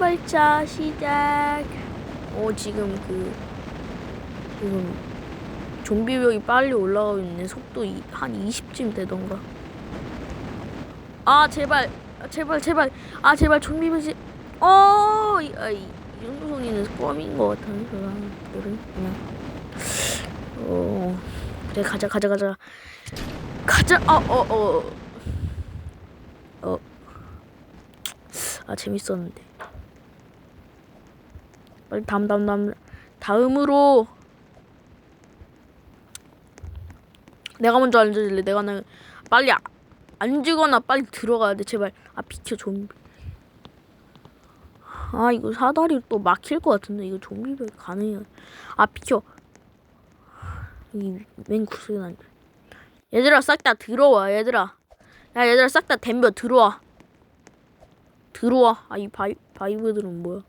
발차 시작. 어 지금 그 지금 좀비벽이 빨리 올라가고 있네. 속도 이- 한 20쯤 되던가. 아 제발 아, 제발 제발. 아 제발 좀비벽이 어, 이, 아, 이, 이 정도 소리는 껌인 것 같아서 그래? 그냥. 어 그래 가자 가자 가자. 가자! 아 어 어어. 어, 아 재밌었는데 빨리 다음 다음 다음. 다음으로 내가 먼저 앉아줄래? 내가 나 빨리 아- 앉거나 빨리 들어가야 돼. 제발. 아 비켜 좀비. 아 이거 사다리 또 막힐 것 같은데. 이거 좀비별 가능해. 아 비켜. 이맨 구석에 난 얘들아 싹 다 들어와 얘들아. 야 얘들아 싹다 덤벼 들어와. 들어와. 아이 바이 바이브들은 뭐야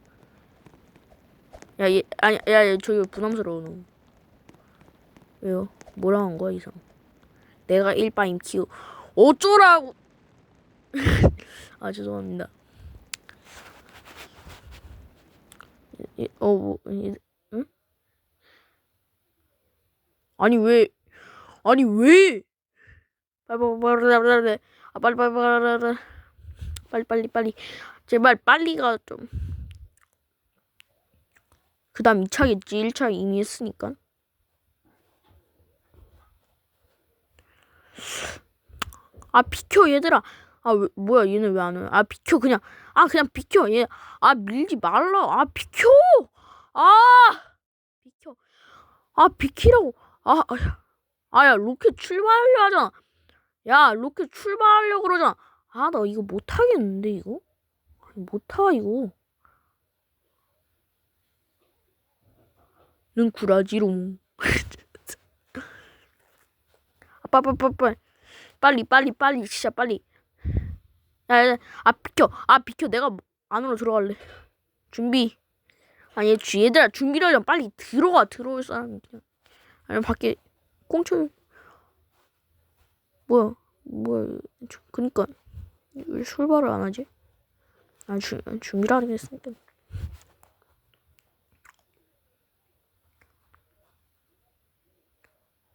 야 얘 아니 야얘 저기 부담스러워 너 왜요 뭐라 한 거야 이상 내가 일바임 키우 어쩌라고 아 죄송합니다 예, 어, 뭐, 예, 응? 아니, 왜, 아니, 왜? 빨리, 빨리, 빨리, 빨리, 아, 빨리, 빨리, 빨리, 빨리, 빨리, 빨리, 제발, 빨리가 좀. 그 다음 2차겠지. 1차 이미 했으니까. 아, 비켜, 얘들아. 아, 왜, 뭐야, 얘는 왜 안 와? 아, 비켜, 그냥. 아, 그냥 비켜. 얘, 아, 밀지 말라. 아, 비켜! 아! 비켜. 아, 비키라고. 아, 아, 야. 아, 야, 로켓 출발하려 하잖아. 야, 로켓 출발하려고 그러잖아. 아, 나 이거 못하겠는데, 이거? 못하, 이거. 는 구라지롱. 아, 빨리, 빨리, 빨리. 빨리, 진짜 빨리. 야, 야, 아, 비켜. 아, 비켜. 내가 안으로 들어갈래. 준비. 아니, 쥐- 얘들아, 준비를 하면 빨리 들어가. 들어올 사람. 아니, 밖에 꽁쳐. 뭐야. 뭐야. 저- 그니까. 왜 출발을 안 하지? 아, 주, 준비를 하긴 했으니까.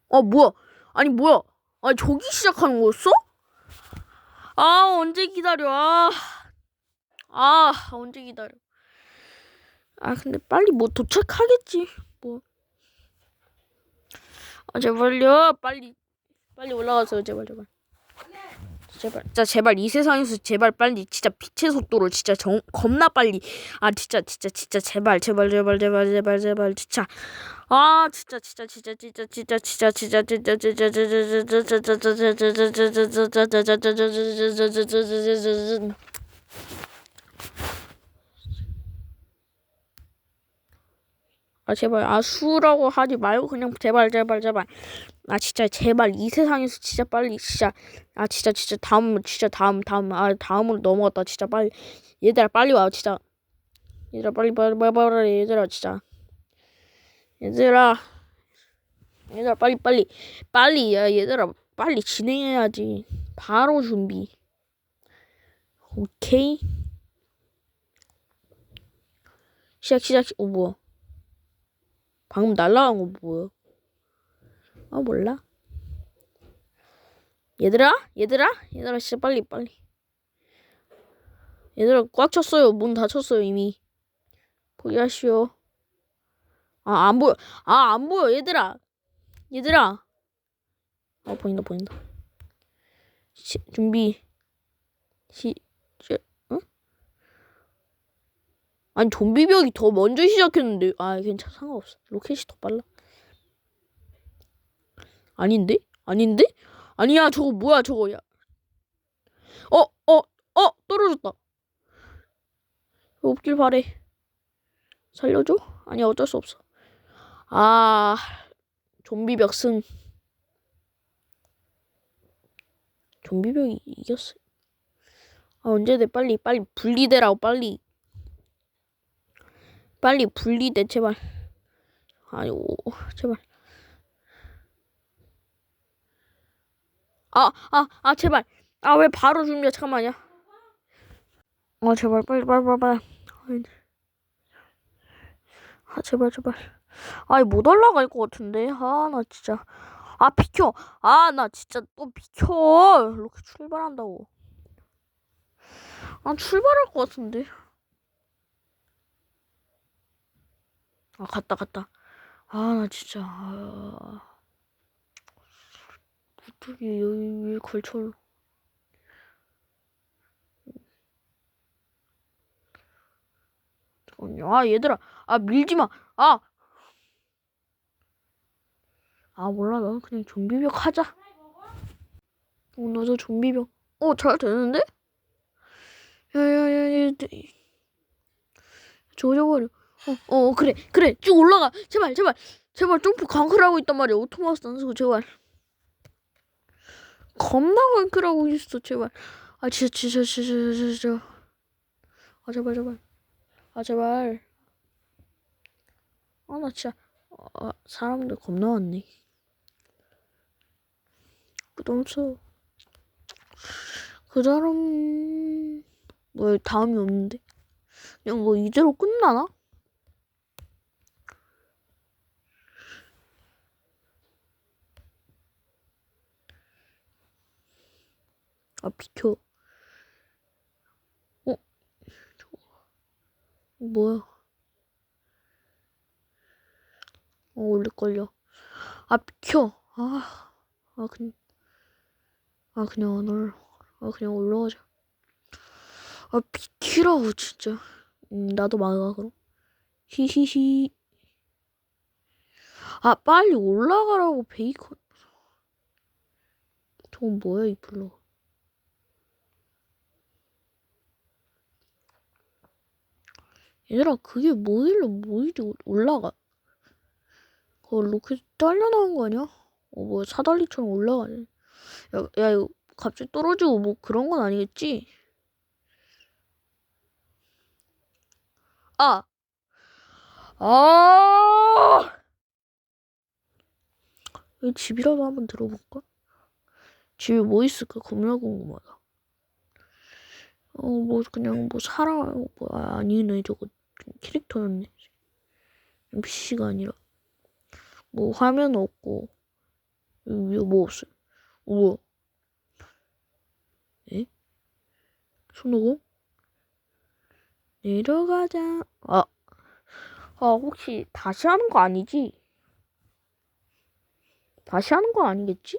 어, 뭐야. 아니, 뭐야. 아니, 저기 시작하는 거였어? 아, 언제 기다려. 아, 아, 언제 기다려. 아, 근데 빨리 뭐 도착하겠지. 뭐. 아, 제발요. 빨리, 빨리 올라가세요. 제발, 제발. 제발, 진짜 제발 이 세상에서 제발 빨리 진짜 빛의 속도로 진짜 정 겁나 빨리 아 진짜 진짜 진짜 제발 제발 제발 제발 제발 제발 진짜 아 진짜 진짜 진짜 진짜 진짜 진짜 진짜 진짜 진짜 진짜 아 제발. 아 수라고 하지 말고 그냥 제발 제발 제발. 아 진짜 제발. 이 세상에서 진짜 빨리 진짜. 아 진짜 진짜 다음 진짜 다음 다음 아 다음으로 넘어갔다. 진짜 빨리. 얘들아 빨리 와 진짜. 얘들아 빨리 빨리 빨리 빨리 얘들아 진짜. 얘들아. 얘들아 빨리 빨리. 빨리 야 얘들아. 빨리 진행해야지. 바로 준비. 오케이? 시작 시작. 시- 어 뭐야 방금 날라간 거 뭐야 아 몰라. 얘들아? 얘들아? 얘들아 진짜 빨리 빨리. 얘들아 꽉 쳤어요. 문 닫혔어요 이미. 포기하시오. 아 안 보여. 아 안 보여. 얘들아. 얘들아. 아 보인다 보인다. 시, 준비. 시, 시 응? 아니 좀비벽이 더 먼저 시작했는데 아 괜찮아 상관없어 로켓이 더 빨라 아닌데 아닌데 아니야 저거 뭐야 저거 야 어, 어, 어, 떨어졌다. 없길 바래. 살려줘? 아니 어쩔 수 없어. 아, 좀비벽 승. 좀비벽이 이겼어. 아 언제 돼? 빨리 빨리 분리되라고 빨리. 빨리 분리돼 제발. 아이고 제발. 아, 아, 아 제발. 아 왜 바로 준비야 잠깐만요. 아 제발 빨리 빨리 빨리 빨리. 아 아니. 아 제발 제발. 아니 못 올라갈 것 같은데. 아 나 진짜. 아 비켜. 아 나 진짜 또 비켜. 이렇게 출발한다고. 아 출발할 것 같은데. 아 갔다 갔다. 아 나 진짜. 아... 어떻게 여기 왜 걸쳐? 잠깐만요. 아 얘들아. 아 밀지 마. 아. 아 몰라 나는 그냥 좀비벽 하자. 어 나도 좀비벽. 어 잘 되는데? 야 야 야 야. 조져버려. 어, 어 그래 그래 쭉 올라가. 제발 제발 제발 점프 강클하고 있단 말이야. 오토마우스 안 쓰고 제발. 겁나 강클하고 있어 제발. 아 진짜 진짜 진짜 진짜 진짜. 아 제발 제발. 아 제발. 아 나 진짜 아, 사람들 겁나. 너무 무서워. 그 사람 뭐 다음이 없는데 그냥 뭐 이대로 끝나나? 아 비켜. 어? 저거. 뭐야? 어 올릴걸요. 아 비켜. 아, 아 그냥 아 그냥 안 올라. 아 그냥 올라가자. 아 비키라고 진짜. 음, 나도 막아 그럼. 히히히. 아 빨리 올라가라고 베이컨. 저건 뭐야 이 블럭. 얘들아 그게 뭐길래 뭐이리 올라가? 그거 로켓 딸려 나온 거 아니야? 어뭐 사다리처럼 올라가네. 야, 야 이거 갑자기 떨어지고 뭐 그런 건 아니겠지? 아! 아! 이 집이라도 한번 들어볼까? 집에 뭐 있을까? 겁나 궁금하다. 어, 뭐, 그냥, 뭐, 사람, 뭐, 아, 아니네, 저거. 캐릭터였네. NPC가 아니라. 뭐, 화면 없고. 여기 뭐 없어요. 우와. 에? 손오공? 내려가자. 아. 아, 혹시 다시 하는 거 아니지? 다시 하는 거 아니겠지?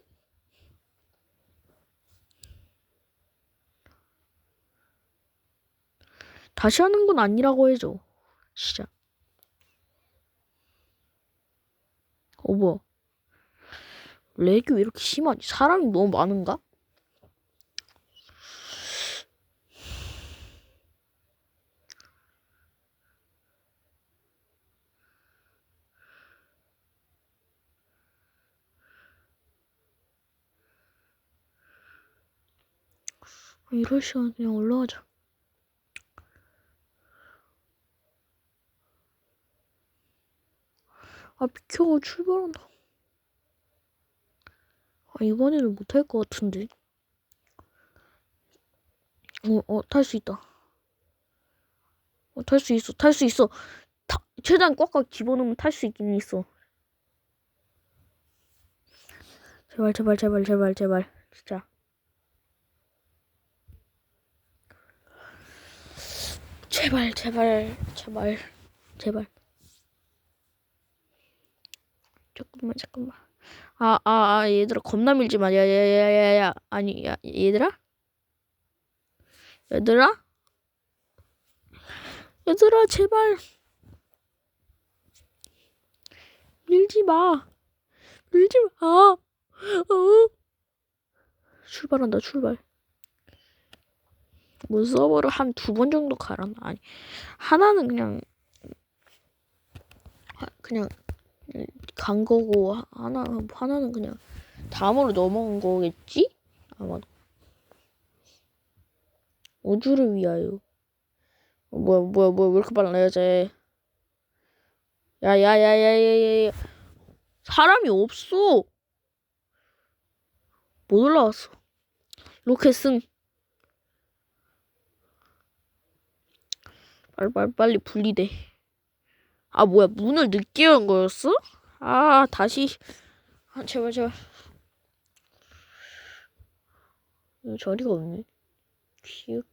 다시 하는 건 아니라고 해줘. 진짜. 어, 뭐야. 렉이 왜 이렇게 심하지? 사람이 너무 많은가? 이럴 시간 그냥 올라가자. 아 비켜 출발한다. 아 이번에는 못할 것 같은데. 어, 어, 탈 수 있다. 어, 탈 수 있어, 탈 수 있어. 타, 최대한 꽉꽉 집어넣으면 탈 수 있긴 있어. 제발, 제발, 제발, 제발, 제발. 진짜. 제발, 제발, 제발, 제발. 잠깐만, 잠깐만. 아, 아, 아, 얘들아, 겁나 밀지 마. 야, 야, 야, 야, 야. 아니, 야, 얘들아? 얘들아? 얘들아, 제발. 밀지 마. 밀지 마. 어. 출발한다, 출발. 뭐 서버를 한 두 번 정도 갈았나? 아니, 하나는 그냥, 그냥, 간 거고, 하나, 하나는 그냥 다음으로 넘어온 거겠지? 아마. 우주를 위하여. 어, 뭐야, 뭐야, 뭐야, 왜 이렇게 빨라, 여자. 야, 야, 야, 야, 야, 야, 야. 사람이 없어. 못 올라왔어. 로켓 승. 빨리 빨리 빨리 분리돼. 아 뭐야 문을 늦게 연 거였어? 아 다시 아 제발 제발. 자리가 없네. 키읔.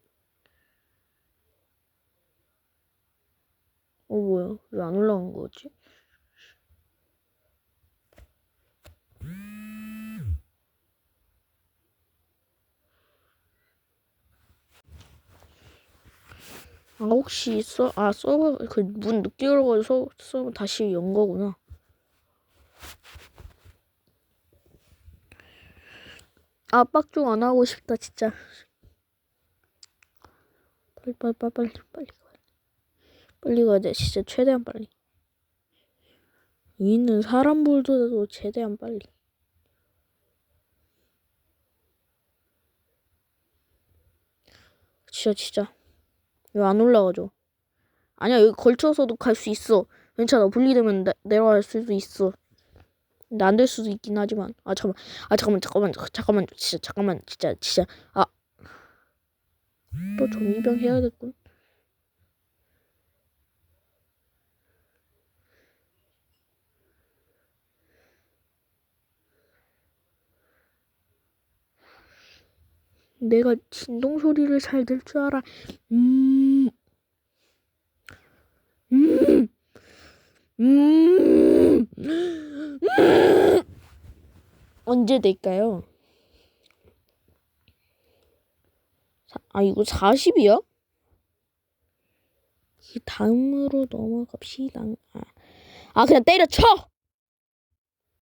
어 뭐야 왜 안 올라간 거지? 아 혹시 서, 아 서버 그 문 늦게 열어가지고 서, 서버 다시 연 거구나. 아 빡종 안 하고 싶다 진짜. 빨리 빨리 빨리 빨리 빨리 가. 빨리 가야 돼 진짜 최대한 빨리. 위 있는 사람들도 최대한 빨리. 진짜 진짜. 왜 안 올라가죠? 아니야 여기 걸쳐서도 갈 수 있어. 괜찮아 분리되면 내, 내려갈 수도 있어. 근데 안 될 수도 있긴 하지만 아 잠깐만 아 잠깐만 잠깐만 잠깐만 진짜 잠깐만 진짜 진짜 아또 정리병 해야겠군. 내가 진동 소리를 잘낼줄 알아. 음. 음. 음. 음. 언제 될까요? 사- 아, 이거 40이야? 다음으로 넘어갑시다. 아, 아 그냥 때려쳐!